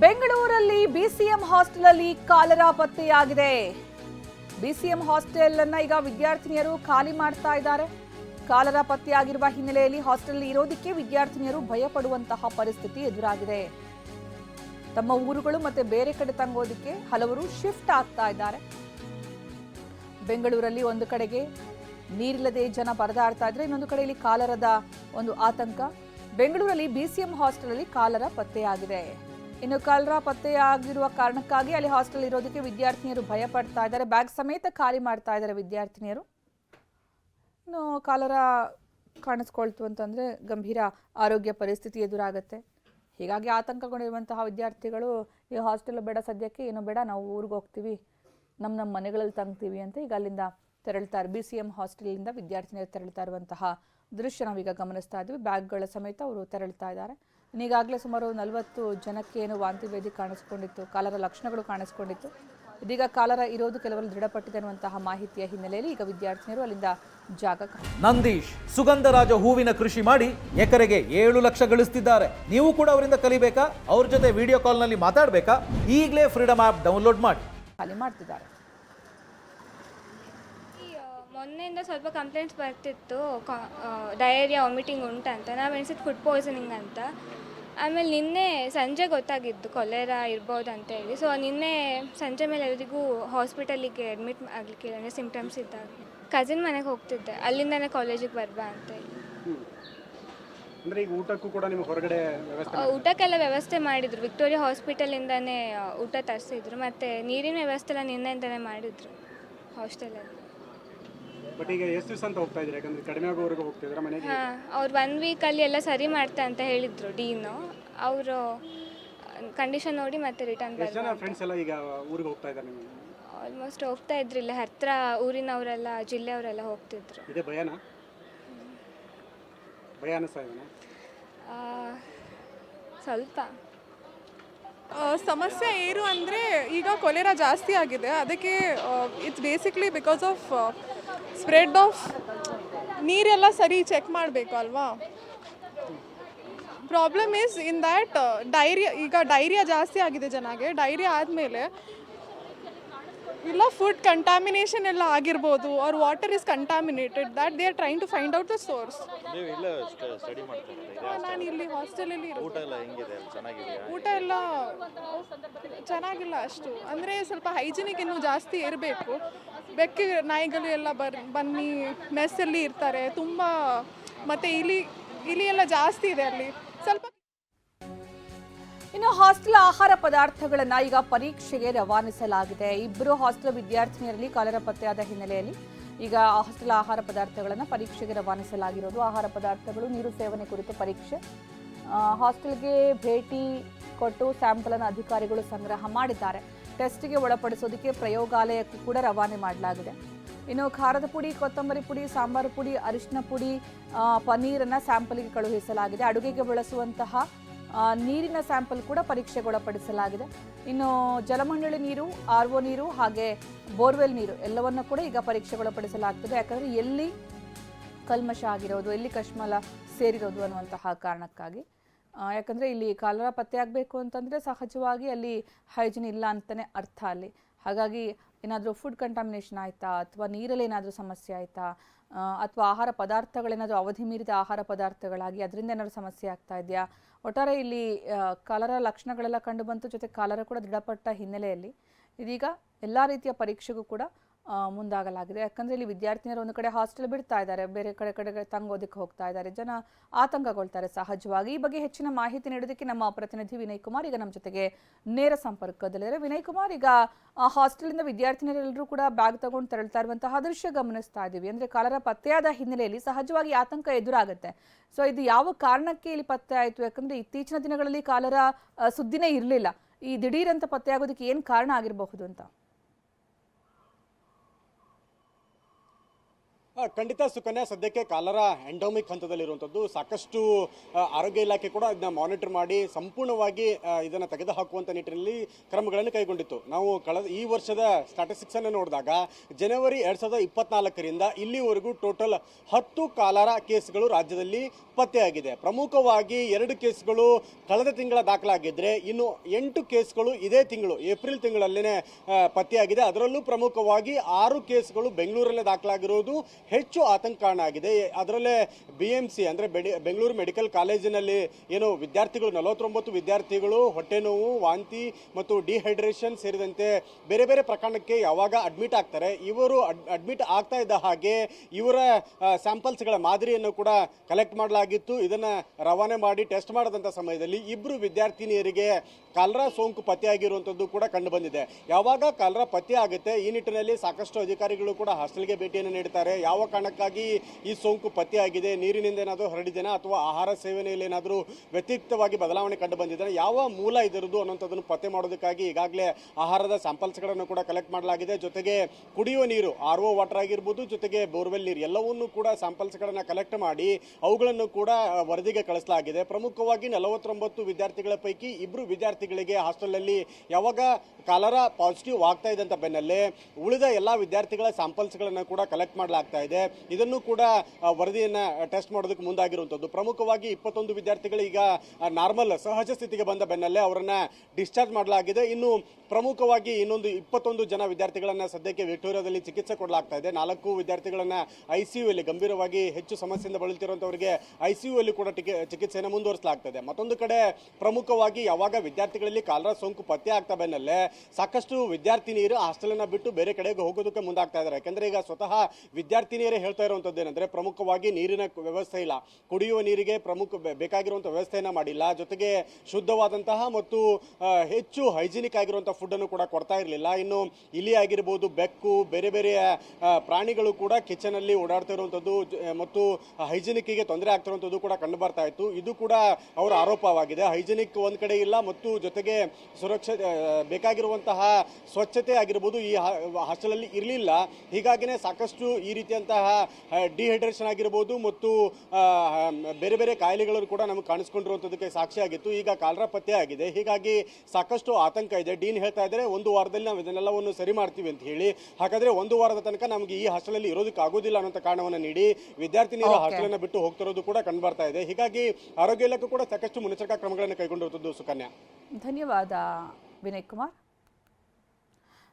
ಬೆಂಗಳೂರಲ್ಲಿ BCM hostel ಅಲ್ಲಿ cholera ಪತ್ತೆಯಾಗಿದೆ. ಬಿಸಿಎಂ ಹಾಸ್ಟೆಲ್ ಅನ್ನ ಈಗ ವಿದ್ಯಾರ್ಥಿನಿಯರು ಖಾಲಿ ಮಾಡ್ತಾ ಇದ್ದಾರೆ. ಕಾಲರ ಪತ್ತೆಯಾಗಿರುವ ಹಿನ್ನೆಲೆಯಲ್ಲಿ ಹಾಸ್ಟೆಲ್ ಇರೋದಕ್ಕೆ ವಿದ್ಯಾರ್ಥಿನಿಯರು ಭಯಪಡುವಂತಹ ಪರಿಸ್ಥಿತಿ ಎದುರಾಗಿದೆ. ತಮ್ಮ ಊರುಗಳು ಮತ್ತೆ ಬೇರೆ ಕಡೆ ತಂಗೋದಿಕ್ಕೆ ಹಲವರು ಶಿಫ್ಟ್ ಆಗ್ತಾ ಇದ್ದಾರೆ. ಬೆಂಗಳೂರಲ್ಲಿ ಒಂದು ಕಡೆಗೆ ನೀರಿಲ್ಲದೆ ಜನ ಪರದಾಡ್ತಾ ಇದ್ರೆ ಇನ್ನೊಂದು ಕಡೆಯಲ್ಲಿ ಕಾಲರದ ಒಂದು ಆತಂಕ. ಬೆಂಗಳೂರಲ್ಲಿ ಬಿಸಿಎಂ ಹಾಸ್ಟೆಲ್ ಅಲ್ಲಿ ಕಾಲರ ಪತ್ತೆಯಾಗಿದೆ. ಇನ್ನು ಕಳ್ಳರ ಪತ್ತೆಯಾಗಿರುವ ಕಾರಣಕ್ಕಾಗಿ ಅಲ್ಲಿ ಹಾಸ್ಟೆಲ್ ಇರೋದಕ್ಕೆ ವಿದ್ಯಾರ್ಥಿನಿಯರು ಭಯ ಪಡ್ತಾ ಇದ್ದಾರೆ. ಬ್ಯಾಗ್ ಸಮೇತ ಖಾಲಿ ಮಾಡ್ತಾ ಇದ್ದಾರೆ ವಿದ್ಯಾರ್ಥಿನಿಯರು. ಇನ್ನು ಕಾಲರ ಕಾಣಿಸ್ಕೊಳ್ತು ಅಂತಂದರೆ ಗಂಭೀರ ಆರೋಗ್ಯ ಪರಿಸ್ಥಿತಿ ಎದುರಾಗುತ್ತೆ. ಹೀಗಾಗಿ ಆತಂಕಗೊಂಡಿರುವಂತಹ ವಿದ್ಯಾರ್ಥಿಗಳು ಈ ಹಾಸ್ಟೆಲ್ ಬೇಡ ಸದ್ಯಕ್ಕೆ, ಏನು ಬೇಡ, ನಾವು ಊರಿಗೆ ಹೋಗ್ತೀವಿ. ನಮ್ಮ ನಮ್ಮ ಮನೆಗಳಲ್ಲಿ ತಂಗ್ತೀವಿ ಅಂತ ಈಗ ಅಲ್ಲಿಂದ ತೆರಳ್ತಾರೆ ಬಿ ಸಿ ಎಂ ಹಾಸ್ಟೆಲಿಂದ ವಿದ್ಯಾರ್ಥಿನಿಯರು ತೆರಳ್ತಾ ಇರುವಂತಹ ದೃಶ್ಯ ನಾವೀಗ ಗಮನಿಸ್ತಾ ಇದ್ದೀವಿ. ಬ್ಯಾಗ್ಗಳ ಸಮೇತ ಅವರು ತೆರಳ್ತಾ ಇದ್ದಾರೆ. ಇನ್ನೀಗಾಗಲೇ ಸುಮಾರು ನಲವತ್ತು ಜನಕ್ಕೆ ಏನು ವಾಂತಿ ಭೇದಿ ಕಾಣಿಸ್ಕೊಂಡಿತ್ತು ಕಾಲರ ಲಕ್ಷಣಗಳು ಕಾಣಿಸ್ಕೊಂಡಿತ್ತು. ಇದೀಗ ಕಾಲರ ಇರೋದು ಕೆಲವರು ದೃಢಪಟ್ಟಿದೆ ಅನ್ನುವಂತಹ ಮಾಹಿತಿಯ ಹಿನ್ನೆಲೆಯಲ್ಲಿ ಈಗ ವಿದ್ಯಾರ್ಥಿನಿಯರು ಅಲ್ಲಿಂದ ಜಾಗ ನಂದೀಶ್ ಸುಗಂಧರಾಜ ಹೂವಿನ ಕೃಷಿ ಮಾಡಿ ಎಕರೆಗೆ ಏಳು ಲಕ್ಷ ಗಳಿಸ್ತಿದ್ದಾರೆ. ನೀವು ಕೂಡ ಅವರಿಂದ ಕಲಿಬೇಕಾ? ಅವ್ರ ಜೊತೆ ವಿಡಿಯೋ ಕಾಲ್ನಲ್ಲಿ ಮಾತಾಡಬೇಕಾ? ಈಗಲೇ ಫ್ರೀಡಮ್ ಆ್ಯಪ್ ಡೌನ್ಲೋಡ್ ಮಾಡಿ. ಖಾಲಿ ಮಾಡ್ತಿದ್ದಾರೆ. ಮೊನ್ನೆಯಿಂದ ಸ್ವಲ್ಪ ಕಂಪ್ಲೇಂಟ್ಸ್ ಬರ್ತಿತ್ತು ಡಯೇರಿಯಾ ವಾಮಿಟಿಂಗ್ ಉಂಟಂತ. ನಾವು ಎಣಿಸಿದ್ದು ಫುಡ್ ಪಾಯ್ಸನಿಂಗ್ ಅಂತ. ಆಮೇಲೆ ನಿನ್ನೆ ಸಂಜೆ ಗೊತ್ತಾಗಿದ್ದು ಕೊಲೆರಾ ಇರ್ಬೋದು ಅಂತ ಹೇಳಿ. ಸೊ ನಿನ್ನೆ ಸಂಜೆ ಮೇಲೆ ಎಲ್ಲರಿಗೂ ಹಾಸ್ಪಿಟಲಿಗೆ ಅಡ್ಮಿಟ್ ಆಗಲಿಕ್ಕೆ ಅಂದರೆ ಸಿಂಪ್ಟಮ್ಸ್ ಇದ್ದಾಗ. ಕಸಿನ್ ಮನೆಗೆ ಹೋಗ್ತಿದ್ದೆ. ಅಲ್ಲಿಂದನೇ ಕಾಲೇಜಿಗೆ ಬರ್ಬಾ ಅಂತ ಹೇಳಿ. ಅಂದ್ರೆ ಈಗ ಊಟಕ್ಕೂ ಕೂಡ ನಿಮ್ಗೆ ಹೊರಗಡೆ ಊಟಕ್ಕೆಲ್ಲ ವ್ಯವಸ್ಥೆ ಮಾಡಿದ್ರು. ವಿಕ್ಟೋರಿಯಾ ಹಾಸ್ಪಿಟಲಿಂದನೇ ಊಟ ತರಿಸಿದ್ರು. ಮತ್ತು ನೀರಿನ ವ್ಯವಸ್ಥೆ ಎಲ್ಲ ನಿನ್ನೆಯಿಂದನೇ ಮಾಡಿದ್ರು ಹಾಸ್ಟೆಲಲ್ಲಿ ಬಟ್ ಈಗ ಎಷ್ಟು ದಿವಸ ಅಂತ ಹೋಗ್ತಾ ಇದ್ದೀರಾ? ಯಾಕಂದ್ರೆ ಕಡಿಮೆ ಆಗೋವರೆಗೂ ಹೋಗ್ತಿದ್ರ ಮನೆಗೆ? ಹಾಂ ಅವ್ರು ಒನ್ ವೀಕಲ್ಲಿ ಎಲ್ಲ ಸರಿ ಮಾಡ್ತಾ ಅಂತ ಹೇಳಿದರು ಡೀನು ಅವರು ಕಂಡೀಷನ್ ನೋಡಿ ಮತ್ತೆ ರಿಟರ್ನ್ ಎಷ್ಟು ಜನ ಬರ್ತಾರೆ ಫ್ರೆಂಡ್ಸ್ ಎಲ್ಲ ಈಗ ಊರಿಗೆ ಹೋಗ್ತಾ ಇದ್ದಾರೆ ನಿಮಗೆ? ಆಲ್ಮೋಸ್ಟ್ ಹೋಗ್ತಾ ಇದ್ರು ಇಲ್ಲ ಹತ್ತಿರ ಊರಿನವರೆಲ್ಲ ಜಿಲ್ಲೆಯವರೆಲ್ಲ ಹೋಗ್ತಿದ್ರು. ಇದೇ ಭಯನಾ? ಭಯ ಅನಿಸ್ತಾ ಇದೆನಾ? ಆ, ಸ್ವಲ್ಪ. ಸಮಸ್ಯೆ ಏನು ಅಂದರೆ ಈಗ ಕೊಲೆರಾ ಜಾಸ್ತಿ ಆಗಿದೆ. ಅದಕ್ಕೆ it's basically because of spread of ನೀರೆಲ್ಲ ಸರಿ ಚೆಕ್ ಮಾಡಬೇಕು ಅಲ್ವಾ? Problem is in that diarrhoea ಈಗ ಡೈರಿಯಾ ಜಾಸ್ತಿ ಆಗಿದೆ ಜನಗೆ. ಡೈರಿಯಾ ಆದಮೇಲೆ ಇಲ್ಲ ಫುಡ್ ಕಂಟಾಮಿನೇಷನ್ ಎಲ್ಲ ಆಗಿರ್ಬೋದು or water is contaminated that they are train to find out the source ನೀವು ಇಲ್ಲ ಸ್ಟಡಿ ನಾನು ಇಲ್ಲಿ ಹಾಸ್ಟೆಲಲ್ಲಿ ಊಟ ಎಲ್ಲ ಹೆಂಗಿದೆ? ಚೆನ್ನಾಗಿದೆಯಾ? ಊಟ ಎಲ್ಲ ಚೆನ್ನಾಗಿಲ್ಲ ಅಷ್ಟು. ಅಂದರೆ ಸ್ವಲ್ಪ ಹೈಜಿನಿಕ್ ಇನ್ನೂ ಜಾಸ್ತಿ ಇರಬೇಕು. ಬೆಕ್ಕಿ ನಾಯಿಗಳು ಎಲ್ಲ ಬರ್ ಬನ್ನಿ ಮೆಸ್ಸಲ್ಲಿ ಇರ್ತಾರೆ. ತುಂಬ ಮತ್ತು ಇಲಿ ಇಲಿ ಎಲ್ಲ ಜಾಸ್ತಿ ಇದೆ ಅಲ್ಲಿ. ಇನ್ನು ಹಾಸ್ಟೆಲ್ ಆಹಾರ ಪದಾರ್ಥಗಳನ್ನು ಈಗ ಪರೀಕ್ಷೆಗೆ ರವಾನಿಸಲಾಗಿದೆ. ಇಬ್ಬರು ಹಾಸ್ಟೆಲ್ ವಿದ್ಯಾರ್ಥಿನಿಯರಲ್ಲಿ ಕಾಲರ ಪತ್ತೆಯಾದ ಹಿನ್ನೆಲೆಯಲ್ಲಿ ಈಗ ಹಾಸ್ಟೆಲ್ ಆಹಾರ ಪದಾರ್ಥಗಳನ್ನು ಪರೀಕ್ಷೆಗೆ ರವಾನಿಸಲಾಗಿರೋದು. ಆಹಾರ ಪದಾರ್ಥಗಳು, ನೀರು ಸೇವನೆ ಕುರಿತು ಪರೀಕ್ಷೆ. ಹಾಸ್ಟೆಲ್ಗೆ ಭೇಟಿ ಕೊಟ್ಟು ಸ್ಯಾಂಪಲನ್ನು ಅಧಿಕಾರಿಗಳು ಸಂಗ್ರಹ ಮಾಡಿದ್ದಾರೆ. ಟೆಸ್ಟ್ಗೆ ಒಳಪಡಿಸೋದಕ್ಕೆ ಪ್ರಯೋಗಾಲಯಕ್ಕೂ ಕೂಡ ರವಾನೆ ಮಾಡಲಾಗಿದೆ. ಇನ್ನು ಖಾರದ ಪುಡಿ, ಕೊತ್ತಂಬರಿ ಪುಡಿ, ಸಾಂಬಾರು ಪುಡಿ, ಅರಿಶಿನ ಪುಡಿ ಪನ್ನೀರನ್ನು ಸ್ಯಾಂಪಲ್ಗೆ ಕಳುಹಿಸಲಾಗಿದೆ. ಅಡುಗೆಗೆ ಬಳಸುವಂತಹ ನೀರಿನ ಸ್ಯಾಂಪಲ್ ಕೂಡ ಪರೀಕ್ಷೆಗೊಳಪಡಿಸಲಾಗಿದೆ. ಇನ್ನು ಜಲಮಂಡಳಿ ನೀರು ಆರ್ ಒ ನೀರು ಹಾಗೆ ಬೋರ್ವೆಲ್ ನೀರು ಎಲ್ಲವನ್ನು ಕೂಡ ಈಗ ಪರೀಕ್ಷೆಗೊಳಪಡಿಸಲಾಗ್ತದೆ. ಯಾಕಂದರೆ ಎಲ್ಲಿ ಕಲ್ಮಶ ಆಗಿರೋದು, ಎಲ್ಲಿ ಕಶ್ಮಲ ಸೇರಿರೋದು ಅನ್ನುವಂತಹ ಕಾರಣಕ್ಕಾಗಿ. ಯಾಕಂದರೆ ಇಲ್ಲಿ ಕಾಲರ ಪತ್ತೆ ಆಗಬೇಕು ಅಂತಂದ್ರೆ ಸಹಜವಾಗಿ ಅಲ್ಲಿ ಹೈಜಿನ್ ಇಲ್ಲ ಅಂತಲೇ ಅರ್ಥ ಅಲ್ಲಿ. ಹಾಗಾಗಿ ಏನಾದರೂ ಫುಡ್ ಕಂಟಾಮಿನೇಷನ್ ಆಯಿತಾ, ಅಥವಾ ನೀರಲ್ಲಿ ಏನಾದರೂ ಸಮಸ್ಯೆ ಆಯಿತಾ ಅಥವಾ ಆಹಾರ ಪದಾರ್ಥಗಳೇನಾದರೂ ಅವಧಿ ಮೀರಿದ ಆಹಾರ ಪದಾರ್ಥಗಳಾಗಿ ಅದರಿಂದ ಏನಾದರೂ ಸಮಸ್ಯೆ ಆಗ್ತಾ ಇದೆಯಾ? ಒಟ್ಟಾರೆ ಇಲ್ಲಿ ಕಾಲರ ಲಕ್ಷಣಗಳೆಲ್ಲ ಕಂಡು ಬಂತು, ಜೊತೆ ಕಾಲರ ಕೂಡ ದೃಢಪಟ್ಟ ಹಿನ್ನೆಲೆಯಲ್ಲಿ. ಇದೀಗ ಎಲ್ಲ ರೀತಿಯ ಪರೀಕ್ಷೆಗೂ ಕೂಡ ಮುಂದಾಗಲಾಗಿದೆ. ಯಾಕಂದರೆ ಇಲ್ಲಿ ವಿದ್ಯಾರ್ಥಿನಿಯರು ಒಂದು ಕಡೆ ಹಾಸ್ಟೆಲ್ ಬಿಡ್ತಾ ಇದ್ದಾರೆ, ಬೇರೆ ಕಡೆ ಕಡೆ ತಂಗೋದಕ್ಕೆ ಹೋಗ್ತಾ ಇದ್ದಾರೆ, ಜನ ಆತಂಕಗೊಳ್ತಾರೆ ಸಹಜವಾಗಿ. ಈ ಬಗ್ಗೆ ಹೆಚ್ಚಿನ ಮಾಹಿತಿ ನೀಡೋದಕ್ಕೆ ನಮ್ಮ ಪ್ರತಿನಿಧಿ ವಿನಯ್ ಕುಮಾರ್ ಈಗ ನಮ್ಮ ಜೊತೆಗೆ ನೇರ ಸಂಪರ್ಕದಲ್ಲಿದ್ದಾರೆ. ವಿನಯ್ ಕುಮಾರ್, ಈಗ ಹಾಸ್ಟೆಲಿಂದ ವಿದ್ಯಾರ್ಥಿನಿಯರೆಲ್ಲರೂ ಕೂಡ ಬ್ಯಾಗ್ ತಗೊಂಡು ತೆರಳ್ತಾ ಇರುವಂತಹ ದೃಶ್ಯ ಗಮನಿಸ್ತಾ ಇದ್ದೀವಿ ಅಂದ್ರೆ ಕಾಲರ ಪತ್ತೆಯಾದ ಹಿನ್ನೆಲೆಯಲ್ಲಿ ಸಹಜವಾಗಿ ಆತಂಕ ಎದುರಾಗುತ್ತೆ. ಸೊ ಇದು ಯಾವ ಕಾರಣಕ್ಕೆ ಇಲ್ಲಿ ಪತ್ತೆ ಆಯಿತು? ಯಾಕಂದ್ರೆ ಇತ್ತೀಚಿನ ದಿನಗಳಲ್ಲಿ ಕಾಲರ ಸುದ್ದಿನೇ ಇರಲಿಲ್ಲ. ಈ ದಿಢೀರ್ ಅಂತ ಪತ್ತೆ ಆಗೋದಕ್ಕೆ ಏನು ಕಾರಣ ಆಗಿರಬಹುದು ಅಂತ? ಖಂಡಿತ ಸುಕನ್ಯಾ, ಸದ್ಯಕ್ಕೆ ಕಾಲರ ಎಂಡೋಮಿಕ್ ಹಂತದಲ್ಲಿರುವಂಥದ್ದು. ಸಾಕಷ್ಟು ಆರೋಗ್ಯ ಇಲಾಖೆ ಕೂಡ ಇದನ್ನ ಮಾನಿಟರ್ ಮಾಡಿ ಸಂಪೂರ್ಣವಾಗಿ ಇದನ್ನು ತೆಗೆದುಹಾಕುವಂಥ ನಿಟ್ಟಿನಲ್ಲಿ ಕ್ರಮಗಳನ್ನು ಕೈಗೊಂಡಿತ್ತು. ನಾವು ಕಳೆದ, ಈ ವರ್ಷದ ಸ್ಟಾಟಿಸ್ಟಿಕ್ಸ್ ಅನ್ನು ನೋಡಿದಾಗ ಜನವರಿ ಎರಡು ಸಾವಿರದ ಇಪ್ಪತ್ನಾಲ್ಕರಿಂದ ಇಲ್ಲಿವರೆಗೂ ಟೋಟಲ್ ಹತ್ತು ಕಾಲರ ಕೇಸ್ಗಳು ರಾಜ್ಯದಲ್ಲಿ ಪತ್ತೆಯಾಗಿದೆ. ಪ್ರಮುಖವಾಗಿ ಎರಡು ಕೇಸ್ಗಳು ಕಳೆದ ತಿಂಗಳ ದಾಖಲಾಗಿದ್ದರೆ ಇನ್ನು ಎಂಟು ಕೇಸ್ಗಳು ಇದೇ ತಿಂಗಳು, ಏಪ್ರಿಲ್ ತಿಂಗಳಲ್ಲೇ ಪತ್ತೆಯಾಗಿದೆ. ಅದರಲ್ಲೂ ಪ್ರಮುಖವಾಗಿ ಆರು ಕೇಸ್ಗಳು ಬೆಂಗಳೂರಲ್ಲೇ ದಾಖಲಾಗಿರೋದು ಹೆಚ್ಚು ಆತಂಕ ಕಾರಣ ಆಗಿದೆ ಅದರಲ್ಲೇ ಬಿ ಎಂ ಸಿ ಅಂದರೆ ಬೆಂಗಳೂರು ಮೆಡಿಕಲ್ ಕಾಲೇಜಿನಲ್ಲಿ ಏನು ವಿದ್ಯಾರ್ಥಿಗಳು, ನಲವತ್ತೊಂಬತ್ತು ವಿದ್ಯಾರ್ಥಿಗಳು, ಹೊಟ್ಟೆ ನೋವು, ವಾಂತಿ ಮತ್ತು ಡಿಹೈಡ್ರೇಷನ್ ಸೇರಿದಂತೆ ಬೇರೆ ಬೇರೆ ಪ್ರಕರಣಕ್ಕೆ ಯಾವಾಗ ಅಡ್ಮಿಟ್ ಆಗ್ತಾರೆ. ಇವರು ಅಡ್ಮಿಟ್ ಆಗ್ತಾ ಇದ್ದ ಹಾಗೆ ಇವರ ಸ್ಯಾಂಪಲ್ಸ್ಗಳ ಮಾದರಿಯನ್ನು ಕೂಡ ಕಲೆಕ್ಟ್ ಮಾಡಲಾಗಿತ್ತು. ಇದನ್ನು ರವಾನೆ ಮಾಡಿ ಟೆಸ್ಟ್ ಮಾಡಿದಂಥ ಸಮಯದಲ್ಲಿ ಇಬ್ಬರು ವಿದ್ಯಾರ್ಥಿನಿಯರಿಗೆ ಕಾಲರಾ ಸೋಂಕು ಪತ್ತೆಯಾಗಿರುವಂಥದ್ದು ಕೂಡ ಕಂಡು ಬಂದಿದೆ ಯಾವಾಗ ಕಾಲರಾ ಪತ್ತೆ ಆಗುತ್ತೆ, ಈ ನಿಟ್ಟಿನಲ್ಲಿ ಸಾಕಷ್ಟು ಅಧಿಕಾರಿಗಳು ಕೂಡ ಹಾಸ್ಟೆಲ್ಗೆ ಭೇಟಿಯನ್ನು ನೀಡ್ತಾರೆ. ಯಾವ ಕಾರಣಕ್ಕಾಗಿ ಈ ಸೋಂಕು ಪತ್ತೆಯಾಗಿದೆ, ನೀರಿನಿಂದ ಏನಾದರೂ ಹರಡಿದೆನಾ ಅಥವಾ ಆಹಾರ ಸೇವನೆಯಲ್ಲಿ ಏನಾದರೂ ವ್ಯತಿರಿಕ್ತವಾಗಿ ಬದಲಾವಣೆ ಕಂಡು ಬಂದಿದೆ ಯಾವ ಮೂಲ ಇದರದು ಅನ್ನೋಂಥದ್ದನ್ನು ಪತ್ತೆ ಮಾಡೋದಕ್ಕಾಗಿ ಈಗಾಗಲೇ ಆಹಾರದ ಸ್ಯಾಂಪಲ್ಸ್ಗಳನ್ನು ಕೂಡ ಕಲೆಕ್ಟ್ ಮಾಡಲಾಗಿದೆ. ಜೊತೆಗೆ ಕುಡಿಯುವ ನೀರು ಆರ್ ಒ ವಾಟರ್ ಆಗಿರ್ಬೋದು, ಜೊತೆಗೆ ಬೋರ್ವೆಲ್ ನೀರು, ಎಲ್ಲವನ್ನೂ ಕೂಡ ಸ್ಯಾಂಪಲ್ಸ್ಗಳನ್ನು ಕಲೆಕ್ಟ್ ಮಾಡಿ ಅವುಗಳನ್ನು ಕೂಡ ವರದಿಗೆ ಕಳಿಸಲಾಗಿದೆ. ಪ್ರಮುಖವಾಗಿ ನಲವತ್ತೊಂಬತ್ತು ವಿದ್ಯಾರ್ಥಿಗಳ ಪೈಕಿ ಇಬ್ಬರು ವಿದ್ಯಾರ್ಥಿಗಳಿಗೆ ಹಾಸ್ಟೆಲ್ನಲ್ಲಿ ಯಾವಾಗ ಕಾಲರ ಪಾಸಿಟಿವ್ ಆಗ್ತಾ ಇದೆ ಅಂತ ಬೆನ್ನಲ್ಲೇ ಉಳಿದ ಎಲ್ಲ ವಿದ್ಯಾರ್ಥಿಗಳ ಸ್ಯಾಂಪಲ್ಸ್ಗಳನ್ನು ಕೂಡ ಕಲೆಕ್ಟ್ ಮಾಡಲಾಗ್ತಾ ಇದೆ. ಇದನ್ನು ಕೂಡ ವರದಿಯನ್ನ ಟೆಸ್ಟ್ ಮಾಡೋದಕ್ಕೆ ಮುಂದಾಗಿರುವಂಥದ್ದು ಪ್ರಮುಖವಾಗಿ ಇಪ್ಪತ್ತೊಂದು ವಿದ್ಯಾರ್ಥಿಗಳು ಈಗ ನಾರ್ಮಲ್, ಸಹಜ ಸ್ಥಿತಿಗೆ ಬಂದ ಬೆನ್ನಲ್ಲೇ ಅವರನ್ನ ಡಿಸ್ಚಾರ್ಜ್ ಮಾಡಲಾಗಿದೆ. ಇನ್ನು ಪ್ರಮುಖವಾಗಿ ಇನ್ನೊಂದು ಇಪ್ಪತ್ತೊಂದು ಜನ ವಿದ್ಯಾರ್ಥಿಗಳನ್ನ ಸದ್ಯಕ್ಕೆ ವಿಕ್ಟೋರಿಯಾದಲ್ಲಿ ಚಿಕಿತ್ಸೆ ಕೊಡಲಾಗ್ತಾ ಇದೆ. ನಾಲ್ಕು ವಿದ್ಯಾರ್ಥಿಗಳನ್ನ ಐ ಸಿ ಅಲ್ಲಿ ಗಂಭೀರವಾಗಿ ಹೆಚ್ಚು ಸಮಸ್ಯೆಯಿಂದ ಬಳಲ್ತಿರುವಂಥವರಿಗೆ ಐ ಸಿ ಅಲ್ಲಿ ಕೂಡ ಟಿಕೆ, ಚಿಕಿತ್ಸೆಯನ್ನು ಮುಂದುವರಿಸಲಾಗ್ತದೆ ಮತ್ತೊಂದು ಕಡೆ ಪ್ರಮುಖವಾಗಿ ಯಾವಾಗ ವಿದ್ಯಾರ್ಥಿಗಳಲ್ಲಿ ಕಾಲರಾ ಸೋಂಕು ಪತ್ತೆ ಆಗ್ತಾ ಬೆನ್ನಲ್ಲೇ ಸಾಕಷ್ಟು ವಿದ್ಯಾರ್ಥಿನಿಯರು ಹಾಸ್ಟೆಲನ್ನು ಬಿಟ್ಟು ಬೇರೆ ಕಡೆಗೆ ಹೋಗೋದಕ್ಕೆ ಮುಂದಾಗ್ತಾ ಇದ್ದಾರೆ. ಯಾಕಂದ್ರೆ ಈಗ ಸ್ವತಃ ವಿದ್ಯಾರ್ಥಿನಿಯರೇ ಹೇಳ್ತಾ ಇರುವಂಥದ್ದು ಏನಂದರೆ ಪ್ರಮುಖವಾಗಿ ನೀರಿನ ವ್ಯವಸ್ಥೆ ಇಲ್ಲ. ಕುಡಿಯುವ ನೀರಿಗೆ ಪ್ರಮುಖ ಬೇಕಾಗಿರುವಂಥ ವ್ಯವಸ್ಥೆಯನ್ನು ಮಾಡಿಲ್ಲ. ಜೊತೆಗೆ ಶುದ್ಧವಾದಂತಹ ಮತ್ತು ಹೆಚ್ಚು ಹೈಜಿನಿಕ್ ಆಗಿರುವಂಥ ಫುಡ್ಡನ್ನು ಕೂಡ ಕೊಡ್ತಾ ಇರಲಿಲ್ಲ. ಇನ್ನು ಇಲಿ ಆಗಿರ್ಬೋದು, ಬೆಕ್ಕು, ಬೇರೆ ಬೇರೆ ಪ್ರಾಣಿಗಳು ಕೂಡ ಕಿಚನಲ್ಲಿ ಓಡಾಡ್ತಾ ಇರುವಂಥದ್ದು ಮತ್ತು ಹೈಜಿನಿಕ್ಕಿಗೆ ತೊಂದರೆ ಆಗ್ತಿರುವಂಥದ್ದು ಕೂಡ ಕಂಡು ಬರ್ತಾ ಇತ್ತು. ಇದು ಕೂಡ ಅವರ ಆರೋಪವಾಗಿದೆ. ಹೈಜಿನಿಕ್ ಒಂದು ಕಡೆ ಇಲ್ಲ ಮತ್ತು ಜೊತೆಗೆ ಸುರಕ್ಷತೆ ಬೇಕಾಗಿರುವಂತಹ ಸ್ವಚ್ಛತೆ ಆಗಿರ್ಬೋದು ಈ ಹಾಸ್ಟೆಲಲ್ಲಿ ಇರಲಿಲ್ಲ. ಹೀಗಾಗಿನೇ ಸಾಕಷ್ಟು ಈ ರೀತಿಯಂತಹ ಡಿಹೈಡ್ರೇಷನ್ ಆಗಿರ್ಬೋದು ಮತ್ತು ಬೇರೆ ಬೇರೆ ಕಾಯಿಲೆಗಳನ್ನು ಕೂಡ ನಮಗೆ ಕಾಣಿಸ್ಕೊಂಡಿರುವಂಥದ್ದಕ್ಕೆ ಸಾಕ್ಷಿಯಾಗಿತ್ತು ಈಗ ಕಾಲರ ಪತ್ತೆ ಆಗಿದೆ. ಹೀಗಾಗಿ ಸಾಕಷ್ಟು ಆತಂಕ ಇದೆ. ಡೀನ್ ಹೇಳ್ತಾ ಇದ್ದಾರೆ ಒಂದು ವಾರದಲ್ಲಿ ನಾವು ಇದನ್ನೆಲ್ಲವನ್ನು ಸರಿ ಮಾಡ್ತೀವಿ ಅಂತ ಹೇಳಿ. ಹಾಗಾದ್ರೆ ಒಂದು ವಾರದ ತನಕ ನಮಗೆ ಈ ಹಾಸ್ಟೆಲಲ್ಲಿ ಇರೋದಕ್ಕೆ ಆಗೋದಿಲ್ಲ ಅನ್ನೋಂಥ ಕಾರಣವನ್ನು ನೀಡಿ ವಿದ್ಯಾರ್ಥಿನಿಯರು. ಹಾಸ್ಟೆಲನ್ನು ಬಿಟ್ಟು ಹೋಗ್ತಿರೋದು ಕೂಡ ಕಂಡು ಬರ್ತಾ ಇದೆ. ಹೀಗಾಗಿ ಆರೋಗ್ಯ ಇಲಾಖೆ ಕೂಡ ಸಾಕಷ್ಟು ಮುನ್ನೆಚ್ಚರಿಕಾ ಕ್ರಮಗಳನ್ನು ಕೈಗೊಂಡಿರುವುದು ಸುಕನ್ಯಾ. ಧನ್ಯವಾದ ವಿನಯ್ ಕುಮಾರ್.